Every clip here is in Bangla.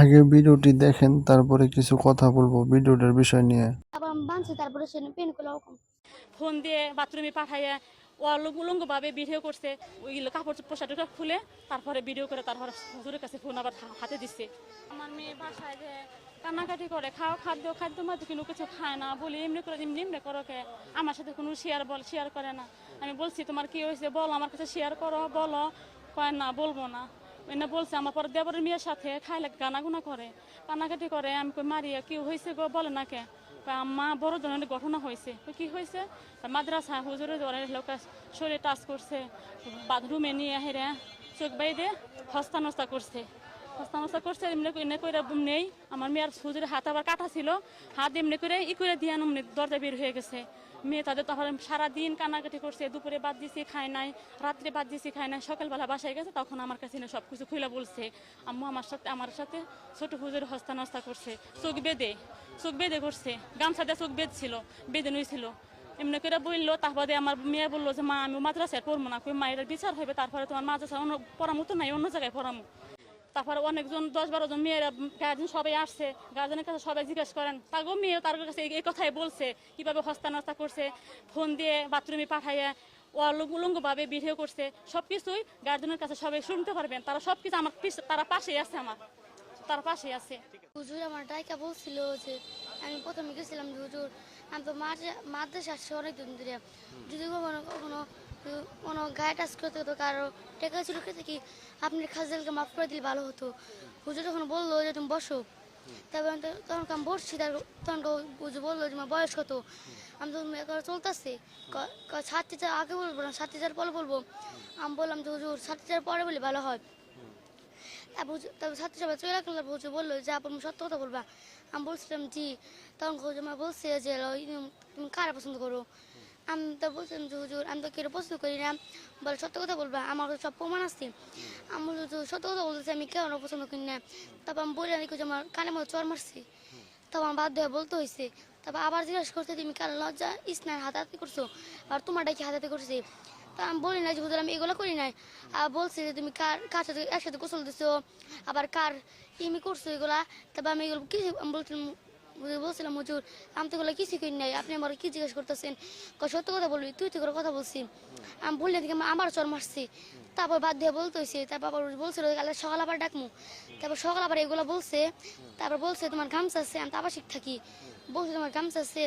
আগে ভিডিওটি দেখেন তারপরে কিছু কথা বলব ভিডিওটার বিষয় নিয়ে। আবার আমি তারপরে সে পেন করল ফোন দিয়ে বাথরুমে পাঠাইয়া অলঙ্গ উলঙ্গভাবে ভিডিও করছে ওই কাপড় পোশাকটা খুলে তারপরে ভিডিও করে তারপরে হুজুরের কাছে ফোন আবার হাতে দিচ্ছে আমার মেয়ে বাসায় যে কান্নাকাটি করে খাও খাদ্য খাদ্য মধ্যে কোনো কিছু খায় না বলি এমনি করে এমনি এমনি করো কে? আমার সাথে কোনো শেয়ার বল শেয়ার করে না। আমি বলছি তোমার কি হয়েছে? বলো আমার কাছে শেয়ার করো বলো। কয় না বলব না। এনে বলছে, আমার পরে দেবরের মেয়ের সাথে খাইলে গানাগুনা করে, কান্নাকাটি করে। আমি কই, মারিয়া, কি হয়েছে গো, বলে না কে? আম্মা বড় ধরনের ঘটনা হয়েছে কি হয়েছে মাদ্রাসা হুজুরে অনেক লোক শরীরে টাচ করছে, বাথরুমে নিয়ে হেরে চোখ বাইদে হস্তা নস্তা করছে। হস্তা নস্তা করছে, এমনি এমনি করে নেই। আমার মেয়ের হুজুরের হাত আবার কাটা ছিল। হাত এমনি করে ই করে দিয়ে এমনি দরজা বের হয়ে গেছে। মেয়ে তাদের তখন সারাদিন কান্নাকাটি করছে, দুপুরে বাদ দিয়েছি খায় নাই, রাত্রে বাদ দিয়েছি খায় নাই, সকালবেলা বাসায় গেছে, তখন আমার কাছে সব কিছু খুলে বলছে, আম্মু, আমার সাথে আমার সাথে ছোট হুজুর হস্তা নস্তা করছে, চোখ বেঁধে চোখ বেঁধে করছে, গামছা দিয়ে চোখ বেঁধছিল, বেঁধে নইছিল এমনি করে বলল তারপরে আমার মেয়ে বলল যে, মা, আমি মাদ্রাসায় পড়ব না। কই মায়ের বিচার হবে তারপরে তোমার মাদ্রাসা অন্য পড়ামো তো নাই, অন্য জায়গায় পড়ামো। তারপরে অনেকজন, দশ বারো জন মেয়েরা, গার্জেন সবাই আসছে, গার্জেনের কাছে সবাই জিজ্ঞেস করেন, তাগো মেয়ে তার কাছে এই- কথাই বলছে, কীভাবে হস্তা নস্তা করছে, ফোন দিয়ে বাথরুমে পাঠাইয়া উলঙ্গভাবে ভিডিও করছে সব কিছুই গার্জেনের কাছে সবাই শুনতে পারবেন, তারা সব কিছু আমার তারা পাশেই আছে আমার, তার পাশেই আছে। হুজুর আমার ডাইকা বলছিল যে, আমি প্রথমে গেছিলাম হুজুর, আমি তো মাদ্রা- মাদ্রাসা আসছি অনেকদিন ধরে। যদি কখনো কখনো কোনো গায়ে টাচ করতে হতো, কারও টেকা ছিল কে কি আপনি খাজেলকে মাফ করে দিলে ভালো হতো? হুজুর যখন বলল যে, তুমি বসো। তারপর তখন আমি বসছি, তার তখন হুজুর বলল যে আমার বয়স কত? আমি তো একবার চলতেছে। ছাত্রী চার, আগে বলব না ছাত্রী চার পরে বলব। আমি বললাম যে, হুজুর ছাত্রী চার পরে বলে ভালো হয়। তারপর তারপর চলে তারপর হুজুর বলল যে আপনি সত্য কথা বলবা। আমি বলছিলাম, জি। তখন হুজুর বলছে যে তুমি কারা পছন্দ করো? আমি তো বলছিলাম যে হুজুর আমি তো কেউ পছন্দ করি না। বলে সত্য কথা বলবা আমার সব প্রমাণ আছে। আমি "হুজুর, সত্য কথা বলতেছি আমি কেন পছন্দ করি না। তারপর আমি বলে নাকি যে আমার কানে মতো চর মারছি। তখন আমার বাধ্য হয়ে বলতে হয়েছে। তারপর আবার জিজ্ঞাসা করছে তুমি কাল লজ্জা স্নান হাতাহাতি করছ? আর তোমারটা কি হাতাহাতি করছে? তা আমি বলি না যে হুজুর আমি এগুলো করি নাই। আর বলছি যে তুমি কার কার সাথে একসাথে গোসল দিছো? আবার কার ইমি করছ এগুলা? তারপর আমি এগুলো কি আমি বলছিলাম বলছিলাম, হুজুর, আমি তো কিছু করি নাই। আপনি আমার কি জিজ্ঞেস করতেছেন? সত্য কথা বলবি, তুই তো কথা বলছি। আমি বললে থেকে আমার চর মারছি। তারপর বাদ দিয়ে বলতে হয়েছে তারপর আবার বলছিল কালে সকাল আবার ডাকমু। তারপর সকাল আবার এগুলো বলছে, তারপর বলছে, তোমার গামছা আছে আমি তো আবাসিক থাকি। বলছে, তোমার গামছা আছে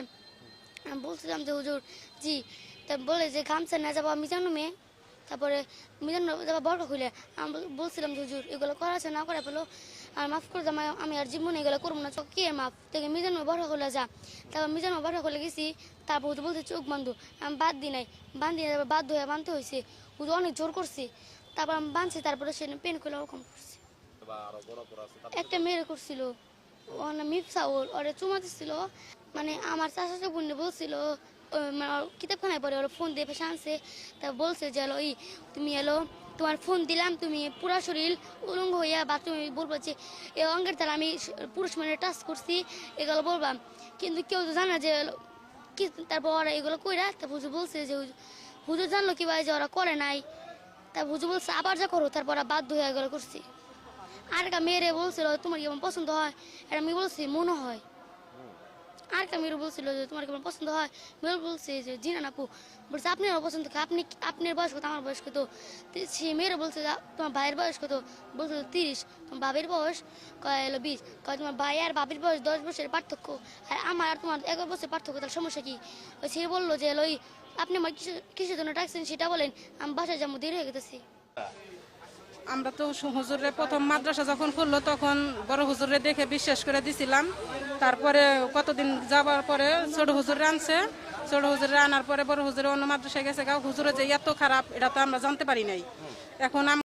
আমি বলছিলাম যে, হুজুর, জি। তা বলে যে গামছা না, যাব মিজানো মেয়ে। তারপরে মিজানো যাব বড় খুলে আমি বলছিলাম যে, হুজুর, এগুলো করা আছে, না করে পেল আর মাফ করে দাও আমি- আর জীবনে এগুলো করব না। চোখ কে মাফ থেকে মিজানো বড় খুলে যা। তারপর মিজানো বড় খুলে গেছি। তারপর হুজুর বলছে, চোখ বান্ধু। আমি বাদ দিই নাই। বান্ধি নাই তারপর বাধ্য হয়ে বাঁধতে হয়েছে হুজুর অনেক জোর করছে। তারপর আমি বাঁধছি তারপরে সে পেন খুলে ওরকম করছে। একটা মেয়ের করছিল। ওর নাম মিফসা ওর চুমা দিচ্ছিল মানে আমার চাষা বোন বলছিল মানে কিতাবখানায় পরে ওর ফোন দিয়ে পেশা আনছে। তা বলছে যে এলো তুমি এলো তোমার ফোন দিলাম, তুমি পুরা শরীর উলঙ্গ হইয়া বা তুমি বলব যে এই অঙ্গের দ্বারা আমি পুরুষ মানে টাচ করছি এগুলো বলবাম কিন্তু কেউ তো জানা যে, কি তারপর ওরা এগুলো কইরা তারপর হুজুর বলছে যে হুজুর- জানলো কি ভাই যে ওরা করে নাই তারপর হুজুর বলছে, আবার যা করো তারপর ওরা বাধ্য হয়ে এগুলো করছি। আর একটা মেয়েরে বলছিল, তোমার কেমন পছন্দ হয়? আর আমি বলছি, মনে হয়। আর একটা বলছিল যে, তোমার কেমন পছন্দ হয়? মেয়ে বলছে যে, জিনা আপু। বলছে আপনি আমার পছন্দ? আপনি আপনার বয়স কত? আমার বয়স কত? সে মেয়েরা বলছে তোমার ভাইয়ের বয়স কত? বলছে, তিরিশ। তোমার বাবির বয়স? কয় এলো বিশ। কয়, তোমার ভাই আর বাবির বয়স দশ বছরের পার্থক্য। আর আমার আর তোমার এগারো বছরের পার্থক্য তার সমস্যা কি? সে বলল যে এলো আপনি আমার কিছু কিসের জন্য ডাকছেন সেটা বলেন। আমি বাসায় যাব, দেরি হয়ে গেতেছি। আমরা তো হুজুরে প্রথম মাদ্রাসা যখন খুললো, তখন বড় হুজুরে দেখে বিশ্বাস করে দিছিলাম। তারপরে কতদিন যাওয়ার পরে ছোট হুজুরে আনছে। ছোট হুজুরে আনার পরে বড় হুজুরে অন্য মাদ্রাসায় গেছে। গা হুজুরে যে এত খারাপ, এটা তো আমরা জানতে পারি নাই। এখন